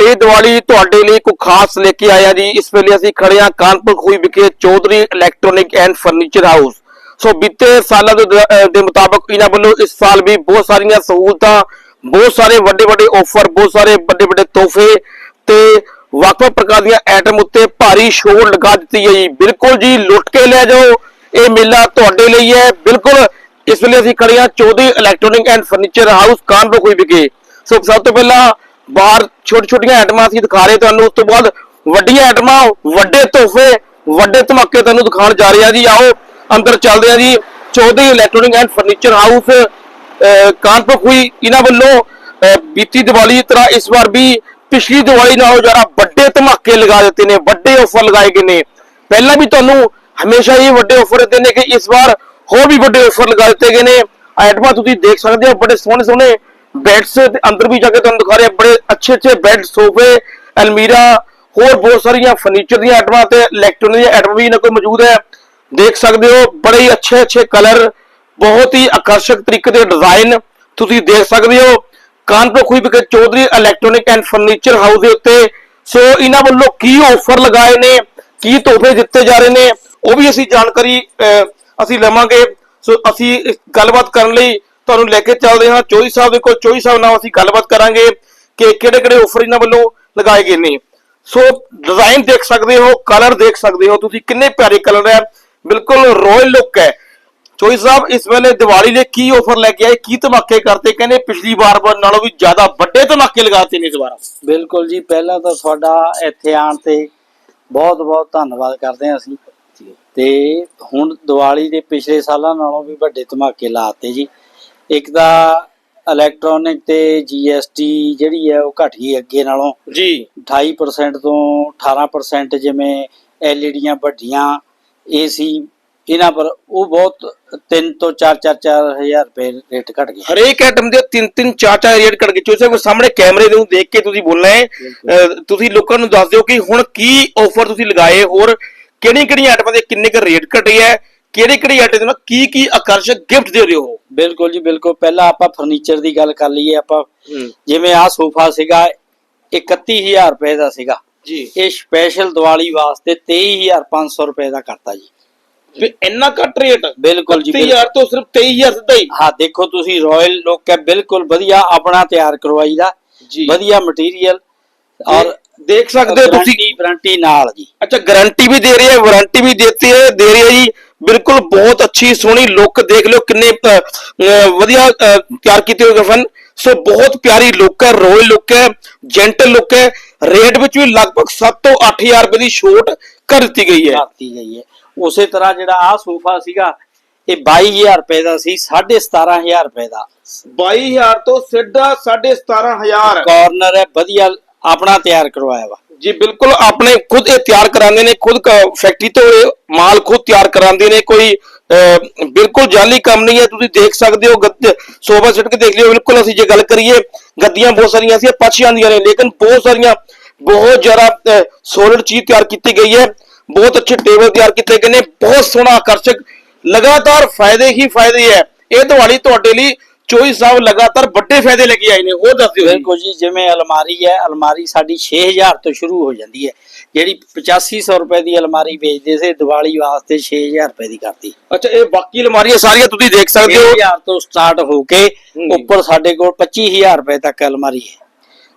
ਇਹ ਦੀਵਾਲੀ ਤੁਹਾਡੇ ਲਈ ਕੋਈ ਖਾਸ ਲੈ ਕੇ ਆਇਆ ਜੀ? ਇਸ ਵੇਲੇ ਅਸੀਂ ਖੜੇ ਹਾਂ ਕਾਨਪੁਰ ਖੂਹੀ ਵਿਖੇ Chaudhary electronic and furniture house so ਬੀਤੇ ਸਾਲਾਂ ਦੇ ਮੁਤਾਬਕ ਇਹਨਾਂ ਵੱਲੋਂ ਇਸ ਸਾਲ ਵੀ ਬਹੁਤ ਸਾਰੀਆਂ ਸਹੂਲਤਾਂ, ਬਹੁਤ ਸਾਰੇ ਵੱਡੇ ਵੱਡੇ ਆਫਰ ਬਹੁਤ ਸਾਰੇ ਵੱਡੇ ਵੱਡੇ ਤੋਹਫੇ ਤੇ ਵੱਖ-ਵੱਖ ਪ੍ਰਕਾਰ ਦੀਆਂ ਆਈਟਮ ਉੱਤੇ ਭਾਰੀ ਛੋਟ ਲਗਾ ਦਿੱਤੀ ਹੈ ਜੀ। ਬਿਲਕੁਲ ਜੀ, ਲੁੱਟ ਕੇ ਲੈ ਜਾਓ। ਇਹ ਮੇਲਾ ਤੁਹਾਡੇ ਲਈ ਹੈ। ਬਿਲਕੁਲ, ਇਸ ਵੇਲੇ ਅਸੀਂ ਖੜੇ ਹਾਂ Chaudhary electronic and furniture house Kanpur Khuhi ਵਿਖੇ। ਸੋ ਸਭ ਤੋਂ ਪਹਿਲਾਂ ਬਾਹਰ ਛੋਟੀ ਛੋਟੀਆਂ ਆਈਟਮਾਂ ਅਸੀਂ ਦਿਖਾ ਰਹੇ ਤੁਹਾਨੂੰ, ਉਸ ਤੋਂ ਬਾਅਦ ਵੱਡੀਆਂ ਆਈਟਮਾਂ ਵੱਡੇ ਤੋਹਫੇ, ਵੱਡੇ ਧਮਾਕੇ ਤੁਹਾਨੂੰ ਦਿਖਾਉਣ ਜਾ ਰਹੇ ਹਾਂ ਜੀ। ਆਓ, ਅੰਦਰ ਚੱਲਦੇ ਹਾਂ ਜੀ। Chaudhary electronic and furniture house Kanpur Khuhi, ਇਹਨਾਂ ਵੱਲੋਂ ਬੀਤੀ ਦੀਵਾਲੀ ਦੀ ਤਰ੍ਹਾਂ ਇਸ ਵਾਰ ਵੀ ਪਿਛਲੀ ਦੀਵਾਲੀ ਨਾਲੋਂ ਜ਼ਿਆਦਾ ਵੱਡੇ ਧਮਾਕੇ ਲਗਾ ਦਿੱਤੇ ਨੇ, ਵੱਡੇ ਆਫਰ ਲਗਾਏ ਗਏ ਨੇ। ਪਹਿਲਾਂ ਵੀ ਤੁਹਾਨੂੰ ਹਮੇਸ਼ਾ ਹੀ ਵੱਡੇ ਆਫਰ ਦਿੱਤੇ ਨੇ ਕਿ ਇਸ ਵਾਰ ਹੋਰ ਵੀ ਵੱਡੇ ਆਫਰ ਲਗਾ ਦਿੱਤੇ ਗਏ ਨੇ। ਆਈਟਮਾਂ ਤੁਸੀਂ ਦੇਖ ਸਕਦੇ ਹੋ, ਬੜੇ ਸੋਹਣੇ ਸੋਹਣੇ ਬੈੱਡਸ ਤੇ ਅੰਦਰ ਵੀ ਤੁਹਾਨੂੰ ਦਿਖਾ ਰਹੇ, ਬੜੇ ਅੱਛੇ ਅੱਛੇ ਬੈੱਡ ਸੋਫੇ, ਅਲਮੀਰਾ, ਹੋਰ ਬਹੁਤ ਸਾਰੀਆਂ ਫਰਨੀਚਰ ਦੀਆਂ ਆਈਟਮਾਂ ਤੇ ਇਲੈਕਟ੍ਰੋਨਿਕ ਦੀਆਂ ਆਈਟਮਾਂ ਵੀ ਇਹਨਾਂ ਕੋਲ ਮੌਜੂਦ ਹੈ। ਦੇਖ ਸਕਦੇ ਹੋ, ਬੜੇ ਹੀ ਅੱਛੇ ਅੱਛੇ ਕਲਰ ਬਹੁਤ ਹੀ ਆਕਰਸ਼ਕ ਤਰੀਕੇ ਦੇ ਡਿਜ਼ਾਈਨ ਤੁਸੀਂ ਦੇਖ ਸਕਦੇ ਹੋ। ਕਾਨਪੁਰ ਖੂਹੀ ਵਿਖੇ Chaudhary electronic and furniture house ਦੇ ਉੱਤੇ। ਸੋ ਇਹਨਾਂ ਵੱਲੋਂ ਕੀ ਆਫਰ ਲਗਾਏ ਨੇ, ਕੀ ਤੋਹਫੇ ਦਿੱਤੇ ਜਾ ਰਹੇ ਨੇ, ਉਹ ਵੀ ਅਸੀਂ ਜਾਣਕਾਰੀ ਅਸੀਂ ਲਵਾਂਗੇ। ਸੋ ਅਸੀਂ ਇਸ ਗੱਲਬਾਤ ਕਰਨ ਲਈ ਤੁਹਾਨੂੰ ਲੈ ਕੇ ਚੱਲਦੇ ਹਾਂ। ਚੌਧਰੀ ਸਾਹਿਬ ਦੇ ਕੋਲ ਚੌਧਰੀ ਸਾਹਿਬ ਨਾਲ ਅਸੀਂ ਗੱਲਬਾਤ ਕਰਾਂਗੇ ਕਿ ਕਿਹੜੇ ਕਿਹੜੇ ਆਫਰ ਇਹਨਾਂ ਵੱਲੋਂ ਲਗਾਏ ਗਏ ਨੇ। ਸੋ ਡਿਜ਼ਾਈਨ ਦੇਖ ਸਕਦੇ ਹੋ ਕਲਰ ਦੇਖ ਸਕਦੇ ਹੋ। ਤੁਸੀਂ ਕਿੰਨੇ ਪਿਆਰੇ ਕਲਰ ਹੈ। ਬਿਲਕੁਲ ਰਾਇਲ ਲੁੱਕ ਹੈ। ਚੋਈ ਸਾਹਿਬ, ਇਸ ਵੇਲੇ ਦੀਵਾਲੀ ਲਈ ਕੀ ਆਫਰ ਲੈ ਕੇ ਆਏ, ਕੀ ਧਮਾਕੇ ਕਰਤੇ ਕਹਿੰਦੇ ਪਿਛਲੀ ਵਾਰ ਨਾਲੋਂ ਵੀ ਜ਼ਿਆਦਾ ਵੱਡੇ ਧਮਾਕੇ ਲਗਾਤੇ ਨੇ ਇਸ ਵਾਰ। ਬਿਲਕੁਲ ਜੀ, ਪਹਿਲਾਂ ਤਾਂ ਤੁਹਾਡਾ ਇੱਥੇ ਆਣ ਤੇ ਬਹੁਤ ਬਹੁਤ ਧੰਨਵਾਦ ਕਰਦੇ ਹਾਂ ਅਸੀਂ। ਤੇ ਹੁਣ ਦੀਵਾਲੀ ਦੇ ਪਿਛਲੇ ਸਾਲਾਂ ਨਾਲੋਂ ਵੀ ਵੱਡੇ ਧਮਾਕੇ ਲਾਤੇ ਜੀ। ਇੱਕ ਤਾਂ ਇਲੈਕਟ੍ਰੋਨਿਕ ਤੇ GST ਜਿਹੜੀ ਹੈ ਉਹ ਘਟ ਗਈ ਅੱਗੇ ਨਾਲੋਂ ਜੀ। 28% ਤੋਂ 18% ਜਿਵੇਂ ਐਲਈਡੀਆਂ ਵੱਡੀਆਂ ਏਸੀ ਇਹਨਾਂ ਪਰ ਉਹ ਬਹੁਤ 3 ਤੋਂ 4 4 4000 ਰੁਪਏ ਰੇਟ ਘਟ ਗਿਆ ਹਰੇਕ ਆਈਟਮ ਦੇ ਤਿੰਨ ਤਿੰਨ ਚਾਰ ਚਾਰ ਰੇਟ ਕੱਢ ਕੇ ਚੋਈ ਸਾਹਿਬ ਸਾਹਮਣੇ ਕੈਮਰੇ ਨੂੰ ਦੇਖ ਕੇ ਤੁਸੀਂ ਬੋਲਣਾ ਹੈ। ਤੁਸੀਂ ਲੋਕਾਂ ਨੂੰ ਦੱਸ ਦਿਓ ਕਿ ਹੁਣ ਕੀ ਆਫਰ ਤੁਸੀਂ ਲਗਾਏ ਹੋਰ ਕਿਹੜੀਆਂ ਕਿਹੜੀਆਂ ਆਈਟਮਾਂ ਦੇ ਕਿੰਨੇ ਕੁ ਰੇਟ ਘਟੇ ਹੈ। ਕਿਹੜੇ ਕਿਹੜੇ ਆਈਟਮ ਨਾਲ ਕੀ ਕੀ ਆਕਰਸ਼ਕ ਗਿਫਟ ਦੇ ਰਹੇ ਹੋ? ਬਿਲਕੁਲ ਜੀ ਬਿਲਕੁਲ। ਪਹਿਲਾਂ ਆਪਾਂ ਫਰਨੀਚਰ ਦੀ ਗੱਲ ਕਰ ਲਈਏ ਆਪਾਂ ਜਿਵੇਂ ਆਹ ਸੋਫਾ ਸੀਗਾ 31000 ਰੁਪਏ ਦਾ ਸੀਗਾ। ਜੀ। ਇਹ ਸਪੈਸ਼ਲ ਦੀਵਾਲੀ ਵਾਸਤੇ 23500 ਰੁਪਏ ਦਾ ਕਰਤਾ ਜੀ। ਵੀ ਇੰਨਾ ਘੱਟ ਰੇਟ ਬਿਲਕੁਲ ਜੀ, 30000 ਤੋਂ ਸਿਰਫ 23000 ਸਿੱਧਾ ਹੀ। ਹਾਂ ਦੇਖੋ ਤੁਸੀਂ ਰਾਇਲ ਲੁੱਕ ਹੈ ਬਿਲਕੁਲ ਵਧੀਆ ਆਪਣਾ ਤਿਆਰ ਕਰਵਾਈਦਾ ਜੀ। ਵਧੀਆ ਮਟੀਰੀਅਲ ਔਰ ਦੇਖ ਸਕਦੇ ਹੋ ਤੁਸੀਂ। ਗਾਰੰਟੀ ਨਾਲ ਜੀ। ਅੱਛਾ ਗਾਰੰਟੀ ਵੀ ਦੇ ਰਹੀ ਹੈ ਵਾਰੰਟੀ ਵੀ ਦੇਤੀ ਹੈ ਦੇ ਰਹੀ ਹੈ ਜੀ। ਬਿਲਕੁਲ ਬਹੁਤ ਅੱਛੀ ਸੋਹਣੀ ਲੁੱਕ ਦੇਖ ਲਿਓ ਕਿੰਨੇ ਵਧੀਆ ਤਿਆਰ ਕੀਤੇ ਹੋਏ ਗਫਨ ਸੋ ਬਹੁਤ ਪਿਆਰੀ ਲੁੱਕ ਹੈ ਰੋਇਲ ਲੁੱਕ ਹੈ ਜੈਂਟਲ ਲੁੱਕ ਹੈ। ਰੇਟ ਵਿੱਚ ਵੀ ਲਗਭਗ 7 ਤੋਂ 8000 ਰੁਪਏ ਦੀ ਛੋਟ ਕਰ ਦਿੱਤੀ ਗਈ ਹੈ। ਕਰਤੀ ਗਈ ਹੈ। ਉਸੇ ਤਰ੍ਹਾਂ ਜਿਹੜਾ ਆਹ ਸੋਫਾ ਸੀਗਾ ਇਹ 22000 ਰੁਪਏ ਦਾ ਸੀ 17500 ਰੁਪਏ ਦਾ। 22000 ਤੋਂ ਸਿੱਧਾ 17500 ਕਾਰਨਰ ਹੈ ਵਧੀਆ ਆਪਣਾ ਤਿਆਰ ਕਰਵਾਇਆ ਵਾ। ਜੀ, ਬਿਲਕੁਲ ਆਪਣੇ ਖੁਦ ਇਹ ਤਿਆਰ ਕਰਾਉਂਦੇ ਨੇ, ਖੁਦ ਫੈਕਟਰੀ ਤੋਂ ਇਹ ਮਾਲ ਖੁਦ ਤਿਆਰ ਕਰਾਉਂਦੇ ਨੇ, ਕੋਈ ਬਿਲਕੁਲ ਜਾਲੀ ਕੰਮ ਨਹੀਂ ਹੈ, ਤੁਸੀਂ ਦੇਖ ਸਕਦੇ ਹੋ ਸੋਫਾ ਸਿੱਟ ਕੇ ਦੇਖ ਲਿਓ, ਬਿਲਕੁਲ ਅਸੀਂ ਜੇ ਗੱਲ ਕਰੀਏ, ਗੱਦੀਆਂ ਬਹੁਤ ਸਾਰੀਆਂ ਸੀ ਪੱਛ ਦੀਆਂ ਨੇ, ਲੇਕਿਨ ਬਹੁਤ ਸਾਰੀਆਂ, ਬਹੁਤ ਜ਼ਿਆਦਾ ਸੋਲਿਡ ਚੀਜ਼ ਤਿਆਰ ਕੀਤੀ ਗਈ ਹੈ, ਬਹੁਤ ਅੱਛੇ ਟੇਬਲ ਤਿਆਰ ਕੀਤੇ ਗਏ ਨੇ, ਬਹੁਤ ਸੋਹਣਾ ਆਕਰਸ਼ਕ, ਲਗਾਤਾਰ ਫਾਇਦੇ ਹੀ ਫਾਇਦੇ ਹੈ, ਇਹ ਦਿਵਾਲੀ ਤੁਹਾਡੇ ਲਈ ਚੋਈ ਸਾਹਿਬ ਲਗਾਤਾਰ ਵੱਡੇ ਫਾਇਦੇ ਲੈ ਕੇ ਆਏ ਨੇ ਹੋਰ ਦੱਸ ਦਿਓ ਜੀ। ਬਿਲਕੁਲ ਜੀ ਜਿਵੇਂ ਅਲਮਾਰੀ ਹੈ ਅਲਮਾਰੀ ਸਾਡੀ 6000 ਤੋਂ ਸ਼ੁਰੂ ਹੋ ਜਾਂਦੀ ਹੈ। ਜਿਹੜੀ 8500 ਰੁਪਏ ਦੀ ਅਲਮਾਰੀ ਵੇਚਦੇ ਸੀ ਦੀਵਾਲੀ ਵਾਸਤੇ 6000 ਰੁਪਏ ਦੀ ਕਰਤੀ। ਅੱਛਾ ਇਹ ਬਾਕੀ ਅਲਮਾਰੀਆਂ ਸਾਰੀਆਂ ਤੁਸੀਂ ਦੇਖ ਸਕਦੇ ਹੋ। 6000 ਤੋਂ ਸਟਾਰਟ ਹੋ ਕੇ। ਉੱਪਰ ਸਾਡੇ ਕੋਲ 25000 ਰੁਪਏ ਤੱਕ ਅਲਮਾਰੀ ਹੈ।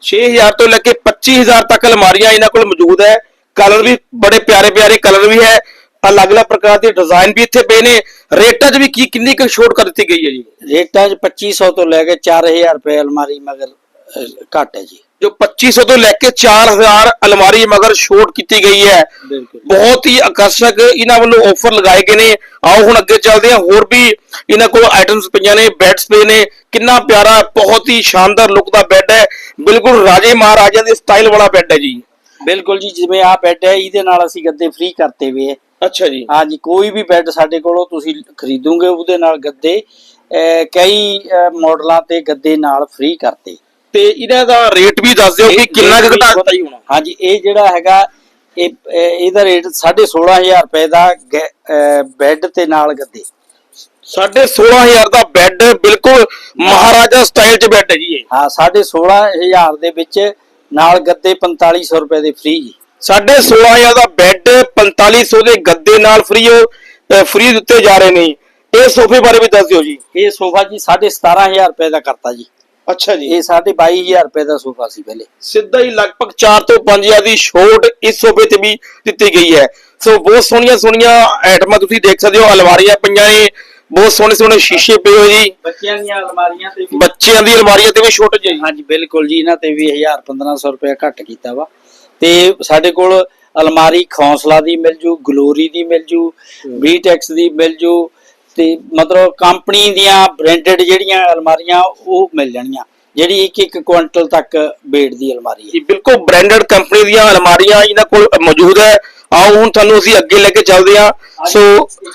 6000 ਤੋਂ ਲੈ ਕੇ 25000 ਤੱਕ ਅਲਮਾਰੀਆਂ ਇਹਨਾਂ ਕੋਲ ਮੌਜੂਦ ਹੈ। ਕਲਰ ਵੀ ਬੜੇ ਪਿਆਰੇ ਪਿਆਰੇ ਕਲਰ ਵੀ ਹੈ। ਅਲੱਗ-ਅਲੱਗ ਪ੍ਰਕਾਰ ਦੇ ਡਿਜ਼ਾਈਨ ਵੀ ਇੱਥੇ ਪਏ ਨੇ। ਰੇਟਾਂ 'ਚ ਵੀ ਕੀ ਕਿੰਨੀ ਕੁ ਛੋਟ ਕਰ ਦਿੱਤੀ ਗਈ ਹੈ ਜੀ? ਰੇਟਾਂ 'ਚ 2500 ਤੋਂ ਲੈ ਕੇ 4000 ਰੁਪਏ ਅਲਮਾਰੀ ਮਗਰ ਘੱਟ ਹੈ ਜੀ। ਜੋ 2500 ਤੋਂ ਲੈ ਕੇ 4000 ਅਲਮਾਰੀ ਮਗਰ ਛੋਟ ਕੀਤੀ ਗਈ ਹੈ। ਬਹੁਤ ਹੀ ਆਕਰਸ਼ਕ ਇਹਨਾਂ ਵੱਲੋਂ ਆਫਰ ਲਗਾਏ ਗਏ ਨੇ। ਆਓ ਹੁਣ ਅੱਗੇ ਚੱਲਦੇ ਹਾਂ। ਹੋਰ ਵੀ ਇਹਨਾਂ ਕੋਲ ਆਈਟਮਸ ਪਈਆਂ ਨੇ ਬੈੱਡਸ ਪਏ ਨੇ। ਕਿੰਨਾ ਪਿਆਰਾ ਬਹੁਤ ਹੀ ਸ਼ਾਨਦਾਰ ਲੁੱਕ ਦਾ ਬੈੱਡ ਹੈ। ਬਿਲਕੁਲ ਰਾਜੇ ਮਹਾਰਾਜਾ ਦੇ ਸਟਾਈਲ ਵਾਲਾ ਬੈੱਡ ਹੈ ਜੀ। ਬਿਲਕੁਲ ਜੀ ਜਿਵੇਂ ਆਹ ਬੈੱਡ ਹੈ ਇਹਦੇ ਨਾਲ ਅਸੀਂ ਗੱਦੇ ਫ੍ਰੀ ਕਰਤੇ ਵੇ ਹੈ। ਅੱਛਾ ਜੀ। ਹਾਂਜੀ ਕੋਈ ਵੀ ਬੈੱਡ ਸਾਡੇ ਕੋਲੋਂ ਤੁਸੀਂ ਖਰੀਦੋਗੇ ਉਹਦੇ ਨਾਲ ਗੱਦੇ ਕਈ ਮਾਡਲਾਂ ਤੇ ਗੱਦੇ ਨਾਲ ਫ੍ਰੀ ਕਰਤੇ। ਤੇ ਇਹਨਾਂ ਦਾ ਰੇਟ ਵੀ ਦੱਸ ਦਿਓ ਕਿ ਕਿੰਨਾ ਕੁ ਘਟਾ ਜੀ ਹੁਣ ਹਾਂਜੀ ਇਹ ਜਿਹੜਾ ਹੈਗਾ ਇਹ ਇਹ- ਇਹਦਾ ਰੇਟ 16500 ਰੁਪਏ ਦਾ ਬੈੱਡ ਤੇ ਨਾਲ ਗੱਦੇ। ਸਾਢੇ 16000 ਦਾ ਬੈੱਡ ਬਿਲਕੁਲ ਮਹਾਰਾਜਾ ਸਟਾਈਲ 'ਚ ਬੈੱਡ ਹੈ ਜੀ ਇਹ। ਹਾਂ 16500 ਦੇ ਵਿੱਚ ਨਾਲ ਗੱਦੇ 4500 ਰੁਪਏ ਦੇ ਫ੍ਰੀ ਜੀ। ਸਾਢੇ 16000 ਦਾ ਬੈੱਡ 4500 ਦੇ ਗੱਦੇ ਨਾਲ ਫ੍ਰੀ ਫ੍ਰੀ ਦਿੱਤੇ ਜਾ ਰਹੇ ਨੇ ਇਹ ਸੋਫੇ ਬਾਰੇ ਵੀ ਦੱਸ ਦਿਓ ਜੀ। ਇਹ ਸੋਫਾ ਜੀ 17500 ਰੁਪਏ ਦਾ ਕਰਤਾ ਜੀ। ਅੱਛਾ ਇਹ ਸਾਢੇ 22000 ਰੁਪਏ ਦਾ ਸੋਫਾ ਸੀ ਪਹਿਲੇ। ਸਿੱਧਾ ਹੀ ਲਗਭਗ 4 ਤੋਂ 5000 ਦੀ ਛੋਟ ਇਸ ਸੋਫੇ ਤੇ ਵੀ ਦਿੱਤੀ ਗਈ ਹੈ। ਸੋ ਬਹੁਤ ਸੋਹਣੀਆਂ ਸੋਹਣੀਆਂ ਆਈਟਮਾਂ ਤੁਸੀਂ ਦੇਖ ਸਕਦੇ ਹੋ। ਅਲਮਾਰੀਆਂ ਪਈਆਂ ਨੇ। ਬਹੁਤ ਸੋਹਣੇ ਸੋਹਣੇ ਸ਼ੀਸ਼ੇ ਪਏ ਹੋਏ ਜੀ। ਬੱਚਿਆਂ ਦੀਆਂ ਅਲਮਾਰੀਆਂ ਤੇ ਵੀ ਬੱਚਿਆਂ ਦੀ ਅਲਮਾਰੀਆਂ ਤੇ ਵੀ ਛੋਟ ਜੀ। ਹਾਂਜੀ ਬਿਲਕੁਲ ਜੀ। ਇਹਨਾਂ ਤੇ ਵੀ 1000 1500 ਰੁਪਏ ਘੱਟ ਕੀਤਾ ਵਾ। ਤੇ ਸਾਡੇ ਕੋਲ ਅਲਮਾਰੀ ਖੌਂਸਲਾ ਦੀ ਮਿਲ ਜੂ ਗਲੋਰੀ ਦੀ ਮਿਲ ਜੂ ਵੀਟੈਕਸ ਦੀ ਮਿਲ ਜੂ ਤੇ ਮਤਲਬ ਕੰਪਨੀ ਦੀਆਂ ਬ੍ਰਾਂਡਡ ਜਿਹੜੀਆਂ ਅਲਮਾਰੀਆਂ ਉਹ ਮਿਲ ਜਾਣੀਆਂ ਜਿਹੜੀ ਇੱਕ ਇੱਕ ਕੁਇੰਟਲ ਤੱਕ weight ਦੀ ਅਲਮਾਰੀ ਹੈ। ਜੀ ਬਿਲਕੁਲ ਬ੍ਰਾਂਡਡ ਕੰਪਨੀ ਦੀਆਂ ਅਲਮਾਰੀਆਂ ਇਹਨਾਂ ਕੋਲ ਮੌਜੂਦ ਹੈ। ਆਓ ਹੁਣ ਤੁਹਾਨੂੰ ਅਸੀਂ ਅੱਗੇ ਲੈ ਕੇ ਚੱਲਦੇ ਹਾਂ। ਸੋ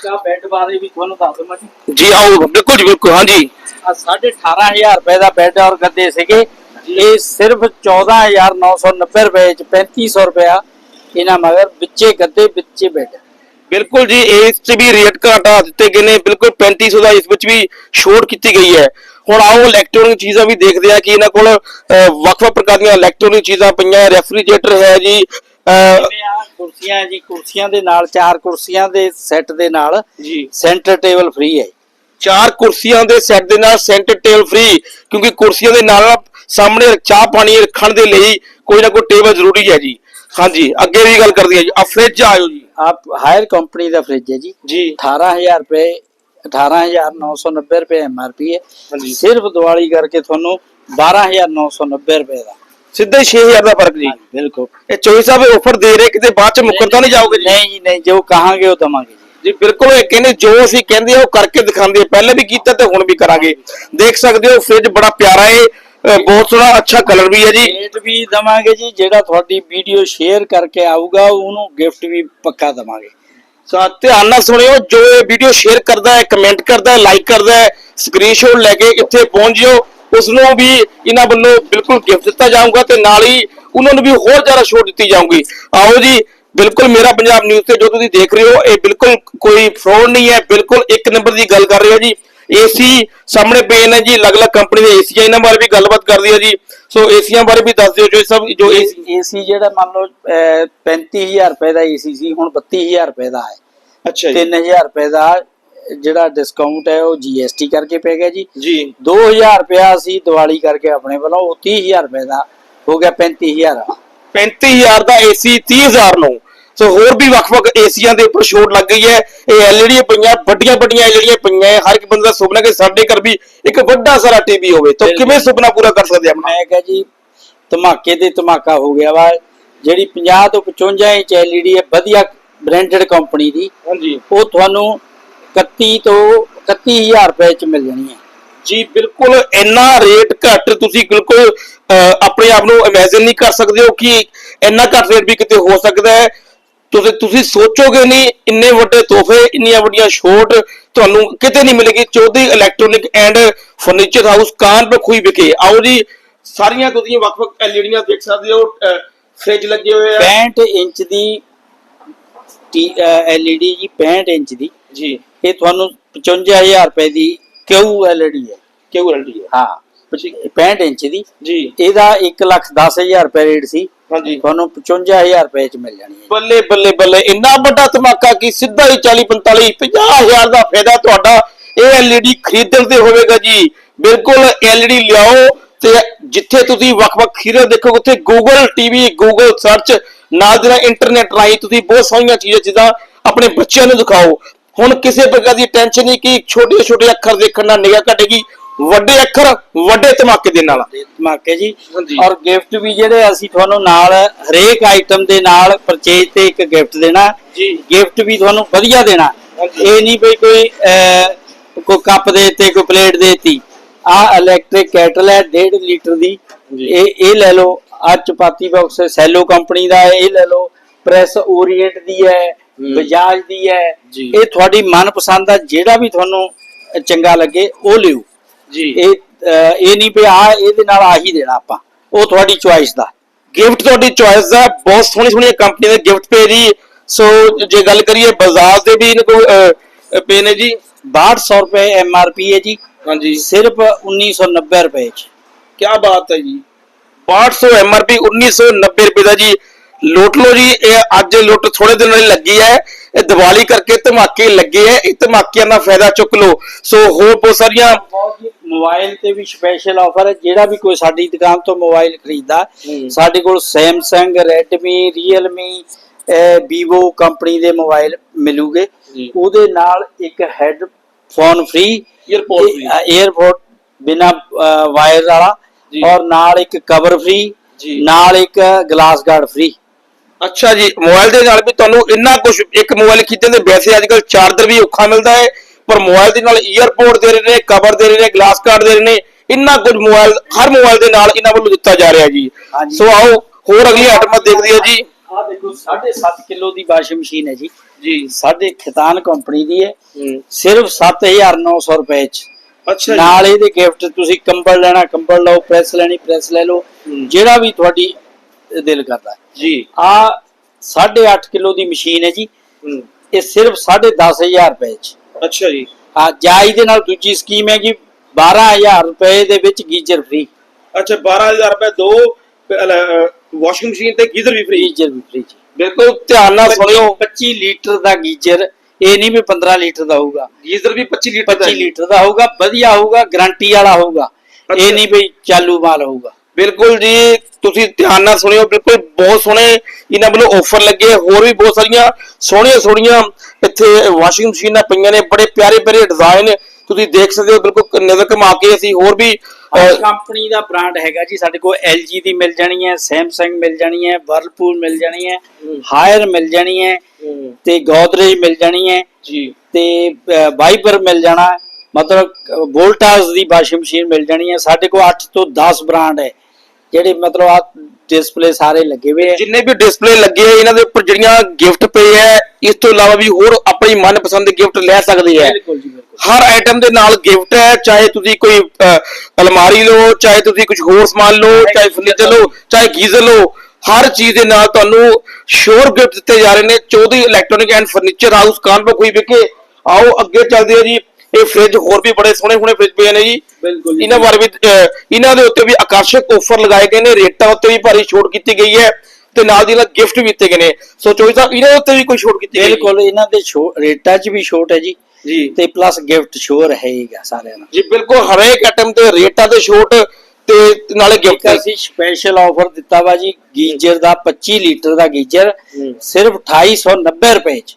ਆ ਬੈੱਡ ਬਾਰੇ ਵੀ ਤੁਹਾਨੂੰ ਦੱਸ ਦਵਾਂ ਜੀ। ਜੀ ਆਓ ਬਿਲਕੁਲ ਜੀ ਬਿਲਕੁਲ ਹਾਂਜੀ। ਆ 18500 ਰੁਪਏ ਦਾ ਬੈੱਡ ਔਰ ਗੱਦੇ ਸੀਗੇ। ਇਹ ਸਿਰਫ 14990 ਰੁਪਏ ਚ 3500 ਰੁਪਇਆ ਇਹਨਾਂ ਮਗਰ ਵਿੱਚੇ ਗੱਦੇ ਵਿੱਚੇ ਬੈੱਡ ਬਿਲਕੁਲ ਜੀ ਇਸ 'ਚ ਵੀ ਰੇਟ ਘਟਾ ਦਿੱਤੇ ਗਏ ਨੇ ਬਿਲਕੁਲ 3500 ਦਾ ਇਸ ਵਿੱਚ ਵੀ ਛੋਟ ਕੀਤੀ ਗਈ ਹੈ। ਹੁਣ ਆਓ ਇਲੈਕਟ੍ਰੋਨਿਕ ਚੀਜ਼ਾਂ ਵੀ ਦੇਖਦੇ ਆ ਕਿ ਇਹਨਾਂ ਕੋਲ ਵੱਖ-ਵੱਖ ਪ੍ਰਕਾਰ ਦੀਆਂ ਇਲੈਕਟ੍ਰੋਨਿਕ ਚੀਜ਼ਾਂ ਪਈਆਂ ਰੈਫਰੀਜਰੇਟਰ ਹੈ ਜੀ ਕੁਰਸੀਆਂ ਜੀ ਕੁਰਸੀਆਂ ਦੇ ਨਾਲ ਚਾਰ ਕੁਰਸੀਆਂ ਦੇ ਸੈੱਟ ਦੇ ਨਾਲ ਜੀ। ਸੈਂਟਰ ਟੇਬਲ ਫ੍ਰੀ ਹੈ। ਚਾਰ ਕੁਰਸੀਆਂ ਦੇ ਸੈੱਟ ਦੇ ਨਾਲ ਸੈਂਟਰ ਟੇਬਲ ਫ੍ਰੀ ਕਿਉਂਕਿ ਕੁਰਸੀਆਂ ਦੇ ਨਾਲ ਸਾਹਮਣੇ ਚਾਹ ਪਾਣੀ ਰੱਖਣ ਦੇ ਲਈ ਕੋਈ ਨਾ ਕੋਈ ਟੇਬਲ ਜ਼ਰੂਰੀ ਹੈ ਜੀ। ਹਾਂਜੀ ਅੱਗੇ ਵੀ ਗੱਲ ਕਰਦੀ ਹਾਂ ਜੀ। ਆ ਫ੍ਰਿਜ ਆਇਓ ਜੀ। ਆਪ ਹਾਇਰ ਕੰਪਨੀ ਦਾ ਫ੍ਰਿਜ ਹੈ ਜੀ। ਜੀ। 18000 ਰੁਪਏ 18990 ਰੁਪਏ ਐਮਆਰਪੀ ਹੈ। ਹਾਂਜੀ। ਸਿਰਫ ਦੀਵਾਲੀ ਕਰਕੇ ਤੁਹਾਨੂੰ 12990 ਰੁਪਏ ਦਾ। ਸਿੱਧਾ ਹੀ 6000 ਦਾ ਫ਼ਰਕ ਜੀ। ਬਿਲਕੁਲ। ਇਹ ਚੋਈ ਸਾਹਿਬ ਆਫਰ ਦੇ ਰਹੇ ਕਿਤੇ ਬਾਅਦ ਚ ਮੁੱਕਰ ਤਾਂ ਨਹੀਂ ਜਾਓਗੇ ਜੀ? ਨਹੀਂ ਜੀ ਨਹੀਂ ਜੋ ਕਹਾਂਗੇ ਉਹ ਦਵਾਂਗੇ ਜੀ। ਜੀ ਬਿਲਕੁਲ ਇਹ ਕਹਿੰਦੇ ਜੋ ਅਸੀਂ ਕਹਿੰਦੇ ਆ ਉਹ ਕਰਕੇ ਦਿਖਾਉਂਦੇ ਆ। ਪਹਿਲੇ ਵੀ ਕੀਤਾ ਤੇ ਹੁਣ ਵੀ ਕਰਾਂਗੇ। ਦੇਖ ਸਕਦੇ ਹੋ ਫ੍ਰਿਜ ਬੜਾ ਪਿਆਰਾ ਹੈ ਬਹੁਤ ਸੋਹਣਾ ਅੱਛਾ ਕਲਰ ਵੀ ਹੈ ਜੀ। ਰੇਟ ਵੀ ਦਵਾਂਗੇ ਜੀ ਜਿਹੜਾ ਤੁਹਾਡੀ ਵੀਡੀਓ ਸ਼ੇਅਰ ਕਰਕੇ ਆਊਗਾ ਉਹਨੂੰ ਗਿਫਟ ਵੀ ਪੱਕਾ ਦਵਾਂਗੇ। ਸੋ ਧਿਆਨ ਨਾਲ ਸੁਣਿਓ ਜੋ ਇਹ ਵੀਡੀਓ ਸ਼ੇਅਰ ਕਰਦਾ ਹੈ ਕਮੈਂਟ ਕਰਦਾ ਹੈ ਲਾਈਕ ਕਰਦਾ ਹੈ ਸਕਰੀਨਸ਼ਾਟ ਲੈ ਕੇ ਇੱਥੇ ਪਹੁੰਚ ਜਿਓ। ਉਸ ਨੂੰ ਵੀ ਇਹਨਾਂ ਵੱਲੋਂ ਬਿਲਕੁਲ ਗਿਫਟ ਦਿੱਤਾ ਜਾਊਗਾ ਤੇ ਨਾਲ ਹੀ ਉਹਨਾਂ ਨੂੰ ਵੀ ਹੋਰ ਜ਼ਿਆਦਾ ਛੋਟ ਦਿੱਤੀ ਜਾਊਗੀ। ਆਓ ਜੀ ਬਿਲਕੁਲ ਮੇਰਾ ਪੰਜਾਬ ਨਿਊਜ਼ ਤੇ ਜੋ ਤੁਸੀਂ ਦੇਖ ਰਹੇ ਹੋ ਇਹ ਬਿਲਕੁਲ ਕੋਈ ਫਰੋਡ ਨਹੀਂ ਹੈ ਬਿਲਕੁਲ ਇੱਕ ਨੰਬਰ ਦੀ ਗੱਲ ਕਰ ਰਹੇ ਹੋ ਜੀ। ਏਸੀ ਸਾਹਮਣੇ ਪਏ ਨੇ ਜੀ ਅਲੱਗ-ਅਲੱਗ ਕੰਪਨੀ ਦੇ ਏਸੀ ਇਹਨਾਂ ਬਾਰੇ ਵੀ ਗੱਲਬਾਤ ਕਰਦੀ ਹੈ ਜੀ। ਸੋ ਏਸੀਆਂ ਬਾਰੇ ਵੀ ਦੱਸ ਦਿਓ ਜੋ ਸਭ ਜੋ ਏਸੀ ਜਿਹੜਾ ਮੰਨ ਲਓ ਅਹ, 35000 ਰੁਪਏ ਦਾ ਏਸੀ ਸੀ ਹੁਣ 32000 ਰੁਪਏ ਦਾ ਹੈ। ਅੱਛਾ 3000 ਰੁਪਏ ਦਾ ਜਿਹੜਾ ਡਿਸਕਾਊਂਟ ਹੈ ਉਹ ਜੀਐਸਟੀ ਕਰਕੇ ਪੈ ਗਿਆ ਜੀ। ਜੀ। 2000 ਰੁਪਇਆ ਅਸੀਂ ਦੀਵਾਲੀ ਕਰਕੇ ਆਪਣੇ ਵੱਲੋਂ ਉਹ 30000 ਰੁਪਏ ਦਾ ਹੋ ਗਿਆ 35000 35000 ਦਾ ਏਸੀ 30000 ਨੂੰ। ਸੋ ਹੋਰ ਵੀ ਵੱਖ-ਵੱਖ ਏਸੀਆਂ ਦੇ ਉੱਪਰ ਛੋਟ ਲੱਗ ਗਈ ਹੈ। ਇਹ ਐਲਈਡੀ ਪਈਆਂ ਵੱਡੀਆਂ ਵੱਡੀਆਂ ਐਲਈਡੀਆਂ ਪਈਆਂ। ਹਰ ਇੱਕ ਬੰਦੇ ਦਾ ਸੁਪਨਾ ਕਿ ਸਾਡੇ ਘਰ ਵੀ ਇੱਕ ਵੱਡਾ ਸਾਰਾ ਟੀਵੀ ਹੋਵੇ। ਤਾਂ। ਕਿਵੇਂ ਸੁਪਨਾ ਪੂਰਾ ਕਰ ਸਕਦੇ ਆਪਣਾ? ਮੈਂ ਕਿਹਾ ਜੀ ਧਮਾਕੇ ਤੇ ਧਮਾਕਾ ਹੋ ਗਿਆ ਵਾ। ਜਿਹੜੀ 50 ਤੋਂ 55 ਇੰਚ ਐਲਈਡੀ ਹੈ ਵਧੀਆ ਬ੍ਰਾਂਡਡ ਕੰਪਨੀ ਦੀ ਹਾਂਜੀ। ਉਹ ਤੁਹਾਨੂੰ 31 ਤੋਂ 31000 ਰੁਪਏ ਚ ਮਿਲ ਜਾਣੀ ਹੈ। ਜੀ ਬਿਲਕੁਲ ਇੰਨਾ ਰੇਟ ਘੱਟ ਤੁਸੀਂ ਬਿਲਕੁਲ ਆਪਣੇ ਆਪ ਨੂੰ ਇਮੇਜਿਨ ਨਹੀਂ ਕਰ ਸਕਦੇ ਹੋ ਕਿ ਇੰਨਾ ਘੱਟ ਰੇਟ ਵੀ ਕਿਤੇ ਹੋ ਸਕਦਾ ਹੈ। ਤੁਸੀਂ ਤੁਸੀਂ ਸੋਚੋਗੇ ਨਹੀਂ ਇੰਨੇ ਵੱਡੇ ਤੋਹਫੇ ਇੰਨੀਆਂ ਵੱਡੀਆਂ ਛੋਟ ਤੁਹਾਨੂੰ ਕਿਤੇ ਨਹੀਂ ਮਿਲੇਗੀ। Chaudhary electronic and furniture house Kanpur Khuhi ਵਿਖੇ। ਆਓ ਜੀ ਸਾਰੀਆਂ ਤੁਸੀਂ ਵੱਖ-ਵੱਖ ਐਲਈਡੀਆਂ ਦੇਖ ਸਕਦੇ ਹੋ ਫ੍ਰਿਜ ਲੱਗੇ ਹੋਏ ਆ। 65 ਇੰਚ ਦੀ ਐਲਈਡੀ ਜੀ 65 ਇੰਚ ਦੀ। ਜੀ। ਇਹ ਤੁਹਾਨੂੰ 55000 ਰੁਪਏ ਦੀ ਕਿਊ ਐਲਈਡੀ ਹੈ। ਕਿਉਂ ਵਾਰੰਟੀ ਹੈ। ਹਾਂ। 65 ਇੰਚ ਦੀ। ਜੀ। ਇਹਦਾ 1 ਲੱਖ 10000 ਰੁਪਏ ਰੇਟ ਸੀ। ਹਾਂਜੀ। ਤੁਹਾਨੂੰ 55000 ਰੁਪਏ ਚ ਮਿਲ ਜਾਣੀ ਹੈ ਬੱਲੇ ਬੱਲੇ ਬੱਲੇ। ਇੰਨਾ ਵੱਡਾ ਧਮਾਕਾ ਕਿ? ਸਿੱਧਾ ਹੀ 40 45 50000 ਦਾ ਫਾਇਦਾ ਤੁਹਾਡਾ। ਇਹ ਐਲਈਡੀ ਖਰੀਦਣ ਤੇ ਹੋਵੇਗਾ ਜੀ। ਬਿਲਕੁਲ ਐਲਈਡੀ ਲਿਆਓ ਤੇ ਜਿੱਥੇ ਤੁਸੀਂ ਵੱਖ-ਵੱਖ ਖੀਰੇ ਦੇਖੋ ਉੱਥੇ ਗੂਗਲ ਟੀਵੀ ਗੂਗਲ ਸਰਚ ਨਾਲ ਦੇ ਨਾਲ ਇੰਟਰਨੈਟ ਰਾਹੀਂ ਤੁਸੀਂ ਬਹੁਤ ਸਾਰੀਆਂ ਚੀਜ਼ਾਂ ਜਿੱਦਾਂ ਆਪਣੇ ਬੱਚਿਆਂ ਨੂੰ ਦਿਖਾਓ। ਹੁਣ ਕਿਸੇ ਪ੍ਰਕਾਰ ਦੀ ਟੈਨਸ਼ਨ ਨਹੀਂ ਕਿ ਛੋਟੇ ਛੋਟੇ ਅੱਖਰ ਦੇਖਣ ਨਾਲ ਨਿਗਾਹ ਘਟੇਗੀ। ਵੱਡੇ ਅੱਖਰ ਵੱਡੇ ਧਮਾਕੇ ਦੇ ਨਾਲ। ਧਮਾਕੇ ਜੀ। ਔਰ ਗਿਫਟ ਵੀ ਜਿਹੜੇ ਅਸੀਂ ਤੁਹਾਨੂੰ ਨਾਲ ਹਰੇਕ ਆਈਟਮ ਦੇ ਨਾਲ ਪਰਚੇਜ ਤੇ ਇੱਕ ਗਿਫਟ ਦੇਣਾ। ਜੀ। ਗਿਫਟ ਵੀ ਤੁਹਾਨੂੰ ਵਧੀਆ ਦੇਣਾ। ਇਹ ਨਹੀਂ ਵੀ ਕੋਈ ਕੋਈ ਕੱਪ ਦੇ ਤੇ ਕੋਈ ਪਲੇਟ ਦੇਤੀ। ਆ ਇਲੈਕਟ੍ਰਿਕ ਕੈਟਲ ਹੈ 1.5 ਲੀਟਰ ਦੀ। ਇਹ ਇਹ ਲੈ ਲਓ। ਆ ਚਪਾਤੀ ਬਾਕਸ ਸੈਲੋ ਕੰਪਨੀ ਦਾ ਇਹ ਲੈ ਲਓ। ਪ੍ਰੈਸ ਓਰੀਐਂਟ ਦੀ ਹੈ। ਬਜਾਜ ਦੀ ਹੈ। ਇਹ ਤੁਹਾਡੀ ਮਨਪਸੰਦ ਦਾ ਜਿਹੜਾ ਵੀ ਤੁਹਾਨੂੰ ਚੰਗਾ ਲੱਗੇ ਉਹ ਲਿਓ। ਜੀ। ਇਹ ਨਹੀਂ ਵੀ ਆ ਇਹਦੇ ਨਾਲ ਆਹੀ ਦੇਣਾ ਆਪਾਂ। ਉਹ ਤੁਹਾਡੀ ਚੁਆਇਸ ਦਾ। ਗਿਫਟ ਤੁਹਾਡੀ ਚੋਇਸ ਦਾ ਬਹੁਤ ਸੋਹਣੀ ਸੋਹਣੀ ਕੰਪਨੀ ਦੇ ਗਿਫਟ ਪੇ ਜੀ। ਸੋ ਜੇ ਗੱਲ ਕਰੀਏ ਬਜਾਜ ਦੇ ਵੀ ਇਹਨਾਂ ਕੋਲ ਪੇ ਨੇ ਜੀ। 6200 ਰੁਪਏ ਐਮਆਰਪੀ ਹੈ ਜੀ। ਹਾਂਜੀ। ਸਿਰਫ 1990 ਰੁਪਏ ਚ। ਕੀ ਬਾਤ ਹੈ ਜੀ। 6500 MRP 1990 ਰੁਪਏ ਦਾ ਜੀ। ਲੁੱਟ ਲਓ ਜੀ ਇਹ ਅੱਜ ਲੁੱਟ ਥੋੜੇ ਦਿਨਾਂ ਲਈ ਲੱਗੀ ਹੈ। ਇਹ ਦੀਵਾਲੀ ਕਰਕੇ ਧਮਾਕੇ ਲੱਗੇ ਹੈ। ਇਹ ਧਮਾਕਿਆਂ ਦਾ ਫਾਇਦਾ ਚੁੱਕ ਲਓ। ਸੋ ਹੋਰ ਬਹੁਤ ਸਾਰੀਆਂ ਮੋਬਾਈਲ ਤੇ ਵੀ ਸਪੈਸ਼ਲ ਆਫਰ ਹੈ ਜਿਹੜਾ ਵੀ ਕੋਈ ਸਾਡੀ ਦੁਕਾਨ ਤੋਂ ਮੋਬਾਈਲ ਖਰੀਦਦਾ। ਸਾਡੇ ਕੋਲ Samsung Redmi Realme Vivo company ਦੇ ਮੋਬਾਈਲ ਮਿਲੂਗੇ। ਉਹਦੇ ਨਾਲ ਇੱਕ ਹੈਡਫੋਨ ਫ੍ਰੀ। 에ਅਰਪੋਰਟ ਬਿਨਾ ਵਾਇਰ ਵਾਲਾ। ਔਰ ਨਾਲ ਇੱਕ ਕਵਰ ਫ੍ਰੀ। ਨਾਲ ਇੱਕ ਗਲਾਸ ਗਾਰਡ ਫ੍ਰੀ ਅੱਛਾ ਜੀ ਮੋਬਾਈਲ ਦੇ ਨਾਲ ਵੀ ਤੁਹਾਨੂੰ ਇੰਨਾ ਕੁਝ ਇੱਕ ਮੋਬਾਈਲ ਖਰੀਦਣ ਦੇ ਵੈਸੇ ਅੱਜ ਕੱਲ ਚਾਰਜਰ ਵੀ ਔਖਾ ਮਿਲਦਾ ਹੈ ਪਰ ਮੋਬਾਈਲ ਦੇ ਨਾਲ ਈਅਰਪੋਰਟ ਦੇ ਰਹੇ ਨੇ ਕਵਰ ਦੇ ਰਹੇ ਨੇ ਗਲਾਸ ਕਾਰਡ ਦੇ ਰਹੇ ਨੇ ਇੰਨਾ ਕੁਝ ਮੋਬਾਈਲ ਹਰ ਮੋਬਾਈਲ ਦੇ ਨਾਲ ਇਹਨਾਂ ਵੱਲੋਂ ਦਿੱਤਾ ਜਾ ਰਿਹਾ ਜੀ। ਸੋ ਆਓ ਹੋਰ ਅਗਲੀ ਆਈਟਮਾਂ ਦੇਖਦੇ ਹਾਂ ਜੀ। ਆ ਦੇਖੋ 7.5 ਕਿਲੋ ਦੀ ਵਾਸ਼ਿੰਗ ਮਸ਼ੀਨ ਹੈ ਜੀ। ਜੀ। ਸਾਡੇ ਖਿਤਾਨ ਕੰਪਨੀ ਦੀ ਹੈ। ਸਿਰਫ 7900 ਰੁਪਏ ਚ। ਅੱਛਾ ਨਾਲ ਇਹਦੇ ਗਿਫਟ ਤੁਸੀਂ ਕੰਬਲ ਲੈਣਾ ਕੰਬਲ ਲਓ ਪ੍ਰੈਸ ਲੈਣੀ ਪ੍ਰੈਸ ਲੈ ਲਓ। ਜਿਹੜਾ ਵੀ ਤੁਹਾਡੀ ਦਿਲ ਕਰਦਾ। ਜੀ। ਆ 8.5 ਕਿਲੋ ਦੀ ਮਸ਼ੀਨ ਹੈ ਜੀ। ਇਹ ਸਿਰਫ 10500 ਰੁਪਏ ਚ। ਅੱਛਾ ਜੀ। ਆ ਜਾਈ ਦੇ ਨਾਲ ਦੂਜੀ ਸਕੀਮ ਹੈ ਜੀ 12000 ਰੁਪਏ ਦੇ ਵਿੱਚ ਗੀਜ਼ਰ ਫ੍ਰੀ ਅੱਛਾ 12000 ਰੁਪਏ ਦੋ ਵਾਸ਼ਿੰਗ ਮਸ਼ੀਨ ਤੇ ਗੀਜ਼ਰ ਵੀ ਗੀਜ਼ਰ ਵੀ ਫ੍ਰੀ ਜੀ। ਬਿਲਕੁਲ ਧਿਆਨ ਨਾਲ ਸੁਣਿਓ 25 ਲੀਟਰ ਦਾ ਗੀਜ਼ਰ ਇਹ ਨਹੀਂ ਵੀ 15 ਲੀਟਰ ਦਾ ਹੋਊਗਾ। ਗੀਜ਼ਰ ਵੀ 25 ਲੀਟਰ 25 ਲੀਟਰ ਦਾ ਹੋਊਗਾ ਵਧੀਆ ਹੋਊਗਾ ਗਾਰੰਟੀ ਵਾਲਾ ਹੋਊਗਾ। ਇਹ ਨਹੀਂ ਵੀ ਚਾਲੂ ਮਾਲ ਹੋਊਗਾ। ਬਿਲਕੁਲ ਜੀ ਤੁਸੀਂ ਧਿਆਨ ਨਾਲ ਸੁਣਿਓ ਬਿਲਕੁਲ ਬਹੁਤ ਸੋਹਣੇ ਇਹਨਾਂ ਵੱਲੋਂ ਆਫਰ ਲੱਗੇ ਹੋਰ ਵੀ ਬਹੁਤ ਸਾਰੀਆਂ ਸੋਹਣੀਆਂ ਸੋਹਣੀਆਂ ਇੱਥੇ ਵਾਸ਼ਿੰਗ ਮਸ਼ੀਨਾਂ ਪਈਆਂ ਨੇ ਬੜੇ ਪਿਆਰੇ ਪਿਆਰੇ ਡਿਜ਼ਾਈਨ ਤੁਸੀਂ ਦੇਖ ਸਕਦੇ ਹੋ ਬਿਲਕੁਲ ਨਜ਼ਰ ਘੁਮਾ ਕੇ ਅਸੀਂ ਹੋਰ ਵੀ ਕੰਪਨੀ ਦਾ ਬ੍ਰਾਂਡ ਹੈਗਾ ਜੀ ਸਾਡੇ ਕੋਲ LG ਦੀ ਮਿਲ ਜਾਣੀ ਹੈ Samsung ਮਿਲ ਜਾਣੀ ਹੈ Whirlpool ਮਿਲ ਜਾਣੀ ਹੈ ਹਾਇਰ ਮਿਲ ਜਾਣੀ ਹੈ ਤੇ Godrej ਮਿਲ ਜਾਣੀ ਹੈ ਜੀ। ਤੇ ਵਾਈਪਰ ਮਿਲ ਜਾਣਾ। ਮਤਲਬ ਵੋਲਟਾਸ ਦੀ ਵਾਸ਼ਿੰਗ ਮਸ਼ੀਨ ਮਿਲ ਜਾਣੀ ਹੈ ਸਾਡੇ ਕੋਲ 8 ਤੋਂ 10 ਬ੍ਰਾਂਡ ਹੈ। ਜਿਹੜੇ ਮਤਲਬ ਆ ਡਿਸਪਲੇ ਸਾਰੇ ਲੱਗੇ ਹੋਏ ਹੈ ਜਿੰਨੇ ਵੀ ਡਿਸਪਲੇ ਲੱਗੇ ਆ ਇਹਨਾਂ ਦੇ ਉੱਪਰ ਜਿਹੜੀਆਂ ਗਿਫਟ ਪਏ ਹੈ ਇਸ ਤੋਂ ਇਲਾਵਾ ਵੀ ਹੋਰ ਆਪਣੀ ਮਨਪਸੰਦ ਦੇ ਗਿਫਟ ਲੈ ਸਕਦੇ ਹੈ ਬਿਲਕੁਲ ਜੀ ਬਿਲਕੁਲ। ਹਰ ਆਈਟਮ ਦੇ ਨਾਲ ਗਿਫਟ ਹੈ ਚਾਹੇ ਤੁਸੀਂ ਕੋਈ ਅਲਮਾਰੀ ਲਓ ਚਾਹੇ ਤੁਸੀਂ ਕੁਝ ਹੋਰ ਸਮਾਨ ਲਓ ਚਾਹੇ ਫਰਨੀਚਰ ਲਓ ਚਾਹੇ ਗੀਜ਼ਰ ਲਓ ਹਰ ਚੀਜ਼ ਦੇ ਨਾਲ ਤੁਹਾਨੂੰ ਸ਼ੋਰ ਗਿਫਟ ਦਿੱਤੇ ਜਾ ਰਹੇ ਨੇ। Chaudhary electronic and furniture house Kanpur ਕੋਈ ਵਿਖੇ। ਆਓ ਅੱਗੇ ਚੱਲਦੇ ਹਾਂ ਜੀ। ਇਹ ਫ੍ਰਿਜ ਹੋਰ ਵੀ ਬੜੇ ਸੋਹਣੇ ਸੋਹਣੇ ਫ੍ਰਿਜ ਪਏ ਨੇ ਜੀ ਬਿਲਕੁਲ। ਇਹਨਾਂ ਬਾਰੇ ਵੀ ਇਹਨਾਂ ਦੇ ਉੱਤੇ ਵੀ ਆਕਰਸ਼ਕ ਆਫਰ ਲਗਾਏ ਗਏ ਨੇ ਰੇਟਾਂ ਉੱਤੇ ਵੀ ਭਾਰੀ ਛੋਟ ਕੀਤੀ ਗਈ ਹੈ ਤੇ ਨਾਲ ਦੀ ਨਾਲ ਗਿਫਟ ਵੀ ਦਿੱਤੇ ਗਏ ਨੇ ਸੋ ਚੋਈ ਸਾਹਿਬ ਇਹਨਾਂ ਉੱਤੇ ਵੀ ਕੋਈ ਛੋਟ ਕੀਤੀ ਗਈ? ਬਿਲਕੁਲ ਇਹਨਾਂ ਦੇ ਰੇਟਾਂ 'ਚ ਵੀ ਛੋਟ ਹੈ ਜੀ ਜੀ ਤੇ ਪਲੱਸ ਗਿਫਟ ਸ਼ੋਰ ਹੈਗਾ ਸਾਰਿਆਂ ਨੂੰ ਜੀ ਬਿਲਕੁਲ ਹਰੇਕ ਆਈਟਮ ਤੇ ਰੇਟਾਂ ਤੇ ਛੋਟ ਤੇ ਨਾਲੇ ਗਿਫਟ ਅਸੀਂ ਸਪੈਸ਼ਲ ਆਫਰ ਦਿੱਤਾ ਵਾ ਜੀ ਗੀਜ਼ਰ ਦਾ 25 ਲੀਟਰ ਦਾ ਗੀਜ਼ਰ। ਸਿਰਫ 2890 ਰੁਪਏ 'ਚ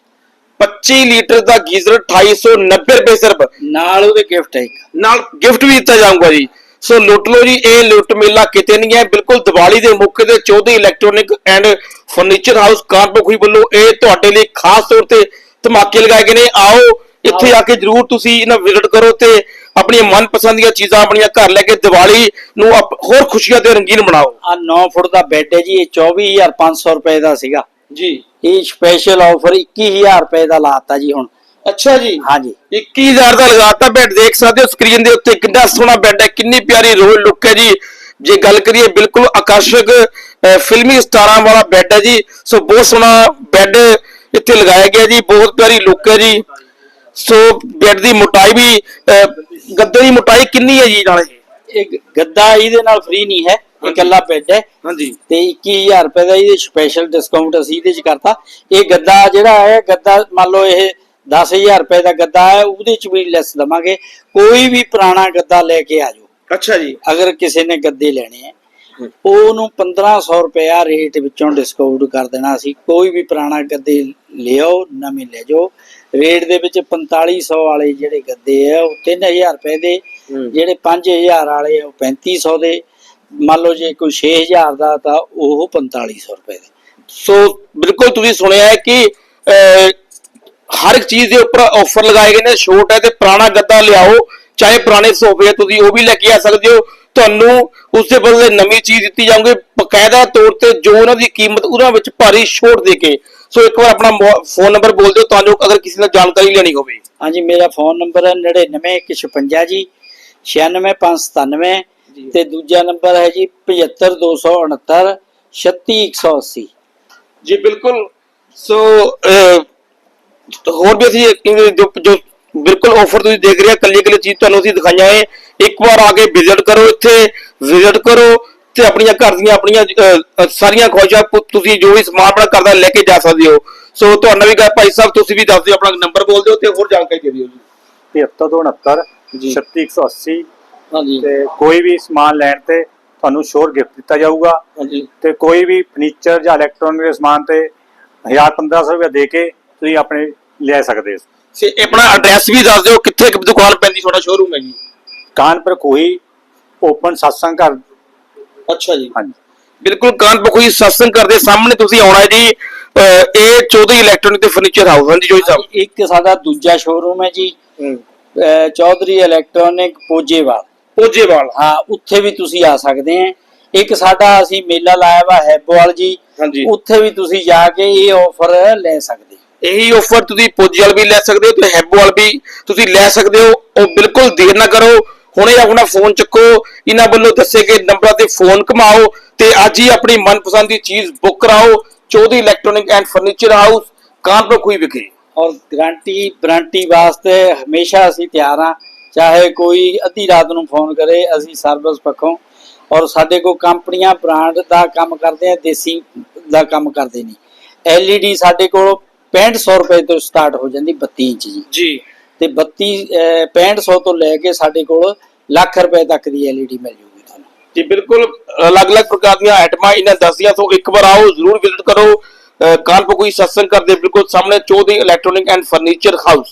25 ਲੀਟਰ ਦਾ ਗੀਜ਼ਰ 2890 ਰੁਪਏ ਸਿਰਫ। ਨਾਲ ਉਹਦੇ ਗਿਫਟ ਹੈ ਇੱਕ। ਨਾਲ ਗਿਫਟ ਵੀ ਦਿੱਤਾ ਜਾਊਗਾ ਜੀ। ਸੋ ਲੁੱਟ ਲਓ ਜੀ ਇਹ ਲੁੱਟ ਮੇਲਾ ਕਿਤੇ ਨਹੀਂ ਹੈ। ਬਿਲਕੁਲ ਦੀਵਾਲੀ ਦੇ ਮੌਕੇ ਤੇ Chaudhary electronic and furniture house Kanpur ਵੱਲੋਂ ਇਹ ਤੁਹਾਡੇ ਲਈ ਖਾਸ ਤੌਰ ਤੇ ਧਮਾਕੇ ਲਗਾਏ ਗਏ ਨੇ। ਆਓ ਇੱਥੇ ਆ ਕੇ ਜਰੂਰ ਤੁਸੀਂ ਇਹਨਾਂ ਵਿਜ਼ਿਟ ਕਰੋ ਤੇ ਆਪਣੀਆਂ ਮਨਪਸੰਦ ਦੀਆਂ ਚੀਜ਼ਾਂ ਆਪਣੀਆਂ ਘਰ ਲੈ ਕੇ ਦੀਵਾਲੀ ਨੂੰ ਹੋਰ ਖੁਸ਼ੀਆਂ ਤੇ ਰੰਗੀਨ ਬਣਾਓ। ਆ 9 ਫੁੱਟ ਦਾ ਬੈੱਡ ਹੈ ਜੀ ਇਹ 24500 ਰੁਪਏ ਦਾ ਸੀਗਾ। ਜੀ। ਇਹ ਸਪੈਸ਼ਲ ਆਫਰ 21000 ਰੁਪਏ ਦਾ ਲਾਤਾ ਜੀ ਹੁਣ। ਅੱਛਾ ਜੀ। ਹਾਂਜੀ। 21000 ਦਾ ਲਗਾਤਾ ਬੈੱਡ ਦੇਖ ਸਕਦੇ ਹੋ ਸਕਰੀਨ ਦੇ ਉੱਤੇ ਕਿੰਨਾ ਸੋਹਣਾ ਬੈੱਡ ਹੈ ਕਿੰਨੀ ਪਿਆਰੀ ਰੋਲ ਲੁੱਕ ਹੈ ਜੀ। ਜੇ ਗੱਲ ਕਰੀਏ ਬਿਲਕੁਲ ਆਕਰਸ਼ਕ ਫਿਲਮੀ ਸਟਾਰਾਂ ਵਾਲਾ ਬੈੱਡ ਹੈ ਜੀ। ਸੋ ਬਹੁਤ ਸੋਹਣਾ ਬੈੱਡ ਇੱਥੇ ਲਗਾਇਆ ਗਿਆ ਜੀ ਬਹੁਤ ਪਿਆਰੀ ਲੁੱਕ ਹੈ ਜੀ। ਸੋ ਬੈੱਡ ਦੀ ਮੋਟਾਈ ਵੀ ਗੱਦੇ ਦੀ ਮੋਟਾਈ ਕਿੰਨੀ ਹੈ ਜੀ ਨਾਲੇ? ਇਹ ਗੱਦਾ ਇਹਦੇ ਨਾਲ ਫ੍ਰੀ ਨਹੀਂ ਹੈ ਇਕੱਲਾ ਬੈੱਡ ਹੈ। ਹਾਂਜੀ। ਤੇ 21000 ਰੁਪਏ ਦਾ ਇਹਦੇ ਸਪੈਸ਼ਲ ਡਿਸਕਾਊਂਟ ਅਸੀਂ ਇਹਦੇ ਚ ਕਰਤਾ। ਇਹ ਗੱਦਾ ਜਿਹੜਾ ਹੈ ਗੱਦਾ ਮੰਨ ਲਓ ਇਹ 10000 ਰੁਪਏ ਦਾ ਗੱਦਾ ਹੈ ਉਹਦੇ ਚ ਵੀ ਲੈਸ ਦਵਾਂਗੇ। ਕੋਈ ਵੀ ਪੁਰਾਣਾ ਗੱਦਾ ਲੈ ਕੇ ਆ ਜਾਓ। ਅੱਛਾ ਜੀ। ਅਗਰ ਕਿਸੇ ਨੇ ਗੱਦੇ ਲੈਣੇ ਆ ਉਹਨੂੰ 1500 ਰੁਪਇਆ ਰੇਟ ਵਿੱਚੋਂ ਡਿਸਕਾਊਂਟ ਕਰ ਦੇਣਾ ਅਸੀਂ। ਕੋਈ ਵੀ ਪੁਰਾਣਾ ਗੱਦੇ ਲਿਆਓ ਨਵੇਂ ਲੈ ਜਾਓ। ਰੇਟ ਦੇ ਵਿੱਚ 4500 ਵਾਲੇ ਜਿਹੜੇ ਗੱਦੇ ਆ ਉਹ 3000 ਰੁਪਏ ਦੇ। ਜਿਹੜੇ 5000 ਵਾਲੇ ਆ ਉਹ 3500 ਦੇ। ਮੰਨ ਲਓ ਜੇ ਕੋਈ 6000 ਦਾ ਤਾਂ ਉਹ 4500 ਰੁਪਏ ਦੇ। ਸੋ ਬਿਲਕੁਲ ਤੁਸੀਂ ਸੁਣਿਆ ਹੈ ਕਿ ਹਰ ਇੱਕ ਚੀਜ਼ ਦੇ ਉੱਪਰ ਆਫਰ ਲਗਾਏ ਗਏ ਨੇ। ਛੋਟ ਹੈ ਤੇ ਪੁਰਾਣਾ ਗੱਦਾ ਲਿਆਓ। ਚਾਹੇ ਪੁਰਾਣੇ ਸੋਫੇ ਆ ਤੁਸੀਂ ਉਹ ਵੀ ਲੈ ਕੇ ਆ ਸਕਦੇ ਹੋ। ਤੁਹਾਨੂੰ ਉਸ ਦੇ ਬਦਲੇ ਨਵੀਂ ਚੀਜ਼ ਦਿੱਤੀ ਜਾਊਗੀ। ਬਕਾਇਦਾ ਤੌਰ ਤੇ ਜੋ ਉਹਨਾਂ ਦੀ ਕੀਮਤ ਉਹਨਾਂ ਵਿੱਚ ਭਾਰੀ ਛੋਟ ਦੇ ਕੇ। ਸੋ ਇੱਕ ਵਾਰ ਆਪਣਾ ਫੋਨ ਨੰਬਰ ਬੋਲ ਦਿਓ ਤੁਹਾਨੂੰ ਅਗਰ ਕਿਸੇ ਨੇ ਜਾਣਕਾਰੀ ਲੈਣੀ ਹੋਵੇ। ਹਾਂਜੀ ਮੇਰਾ ਫੋਨ ਨੰਬਰ ਹੈ 99156 ਜੀ 96597 ਜੀ। ਤੇ ਦੂਜਾ ਨੰਬਰ ਹੈ ਜੀ 75269 36180 ਜੀ ਬਿਲਕੁਲ। ਸੋ ਹੋਰ ਵੀ ਅਸੀਂ ਜੋ ਜੋ ਬਿਲਕੁਲ ਆਫਰ ਤੁਸੀਂ ਦੇਖ ਰਹੇ ਹੋ ਕੱਲੀ ਕੱਲੀ ਚੀਜ਼ ਤੁਹਾਨੂੰ ਅਸੀਂ ਦਿਖਾਈਆਂ ਹੈ ਇੱਕ ਵਾਰ ਆ ਕੇ ਵਿਜ਼ਿਟ ਕਰੋ ਇੱਥੇ ਵਿਜ਼ਿਟ ਕਰੋ ਤੇ ਆਪਣੀਆਂ ਘਰ ਦੀਆਂ ਆਪਣੀਆਂ ਸਾਰੀਆਂ ਖੁਆਇਸ਼ਾਂ ਤੁਸੀਂ ਜੋ ਵੀ ਸਮਾਨ ਆਪਣਾ ਕਰਦਾ ਲੈ ਕੇ ਜਾ ਸਕਦੇ ਹੋ। ਸੋ ਤੁਹਾਨੂੰ ਵੀ ਭਾਈ ਸਾਹਿਬ ਤੁਸੀਂ ਵੀ ਦੱਸ ਦਿਓ ਆਪਣਾ ਨੰਬਰ ਬੋਲ ਦਿਓ ਤੇ ਹੋਰ ਜਾਣਕਾਰੀ ਦੇ ਦਿਓ ਜੀ। 75 ਜੀ। 3680 ਹਾਂਜੀ। ਤੇ ਕੋਈ ਵੀ ਸਮਾਨ ਲੈਣ ਤੇ ਤੁਹਾਨੂੰ ਸ਼ੋਰ ਗਿਫਟ ਦਿੱਤਾ ਜਾਊਗਾ। ਹਾਂਜੀ। ਤੇ ਕੋਈ ਵੀ ਫਰਨੀਚਰ ਜਾਂ ਇਲੈਕਟ੍ਰੋਨਿਕ ਸਮਾਨ ਤੇ 1000 1500 ਰੁਪਏ ਦੇ ਕੇ ਤੁਸੀਂ ਆਪਣੇ ਲੈ ਸਕਦੇ ਹੋ। ਤੇ ਆਪਣਾ ਐਡਰੈਸ ਵੀ ਦੱਸ ਦਿਓ ਕਿੱਥੇ ਕੁ ਦੁਕਾਨ ਪੈਂਦੀ ਤੁਹਾਡਾ ਸ਼ੋਰੂਮ ਹੈ ਜੀ? ਕਾਨਪੁਰ ਕੋਈ ਓਪਨ satsang ਘਰ। ਅੱਛਾ ਜੀ। ਹਾਂਜੀ। ਬਿਲਕੁਲ ਕਾਨਪੁਰ ਕੋਈ ਸਤਸੰਗ ਕਰਦੇ ਸਾਹਮਣੇ ਤੁਸੀਂ ਆਉਣਾ ਹੈ ਜੀ ਅਹ, ਇਹ ਚੌਧਰੀ ਇਲੈਕਟ੍ਰੋਨਿਕ ਤੇ ਫਰਨੀਚਰ ਹਾਊਸ ਹਾਂਜੀ ਜੋਈ ਸਾਹਿਬ। ਇੱਕ ਸਾਡਾ ਦੂਜਾ ਸ਼ੋਰੂਮ ਹੈ ਜੀ ਅਹ ਚੌਧਰੀ ਇਲੈਕਟ੍ਰੋਨਿਕ ਪੋਜੇਵਾਲ। ਪੋਜੇਵਾਲ। ਹਾਂ ਉੱਥੇ ਵੀ ਤੁਸੀਂ ਆ ਸਕਦੇ ਆ ਇੱਕ ਸਾਡਾ ਅਸੀਂ ਮੇਲਾ ਲਾਇਆ ਵਾ ਹੈਬੋਵਾਲ ਜੀ ਹਾਂਜੀ। ਉੱਥੇ ਵੀ ਤੁਸੀਂ ਜਾ ਕੇ ਇਹ ਆਫਰ ਲੈ ਸਕਦੇ ਇਹੀ ਆਫਰ ਤੁਸੀਂ ਪੋਜੇਵਾਲ ਵੀ ਲੈ ਸਕਦੇ ਹੋ ਤੇ ਹੈਬੋਵਾਲ ਵੀ ਤੁਸੀਂ ਲੈ ਸਕਦੇ ਹੋ। ਉਹ ਬਿਲਕੁਲ ਦੇਰ ਨਾ ਕਰੋ। ਹੁਣੇ ਆਪਣਾ ਫੋਨ ਚੱਕੋ। ਇਹਨਾਂ ਵੱਲੋਂ ਦੱਸੇ ਗਏ ਨੰਬਰਾਂ ਤੇ ਫੋਨ ਘਮਾਓ ਤੇ ਅੱਜ ਹੀ ਆਪਣੀ ਮਨਪਸੰਦ ਦੀ ਚੀਜ਼ ਬੁੱਕ ਕਰਾਓ। Chaudhary electronic and furniture house Kanpur Khuhi ਵਿਖੇ। ਔਰ ਗਾਰੰਟੀ ਵਾਰੰਟੀ ਵਾਸਤੇ ਹਮੇਸ਼ਾ ਅਸੀਂ ਤਿਆਰ ਹਾਂ। ਚਾਹੇ ਕੋਈ ਅੱਧੀ ਰਾਤ ਨੂੰ ਫੋਨ ਕਰੇ, ਅਸੀਂ ਸਰਵਿਸ ਪੱਖੋਂ। ਔਰ ਸਾਡੇ ਕੋਲ ਕੰਪਨੀਆਂ ਬ੍ਰਾਂਡ ਦਾ ਕੰਮ ਕਰਦੇ ਆ, ਦੇਸੀ ਦਾ ਕੰਮ ਕਰਦੇ ਨਹੀਂ LED ਸਾਡੇ ਕੋਲ 6500 ਰੁਪਏ ਤੋਂ ਸਟਾਰਟ ਹੋ ਜਾਂਦੀ 32 ਇੰਚ ਜੀ। ਜੀ। ਤੇ 32 ਅਹ 6500 ਤੋਂ ਲੈ ਕੇ ਸਾਡੇ ਕੋਲ ਲੱਖ ਰੁਪਏ ਤੱਕ ਦੀ LED ਮਿਲ ਜੂਗੀ ਤੁਹਾਨੂੰ। ਜੀ ਬਿਲਕੁਲ ਅਲੱਗ-ਅਲੱਗ ਪ੍ਰਕਾਰ ਦੀਆਂ ਆਈਟਮਾਂ ਇਹਨਾਂ ਦੱਸੀਆਂ ਤੋਂ ਇੱਕ ਵਾਰ ਆਓ ਜ਼ਰੂਰ ਵਿਜ਼ਿਟ ਕਰੋ। ਕਾਨਪੁਰ ਕੋਈ ਸਤਸੰਗ ਕਰਦੇ ਬਿਲਕੁਲ ਸਾਹਮਣੇ Chaudhary electronic and furniture house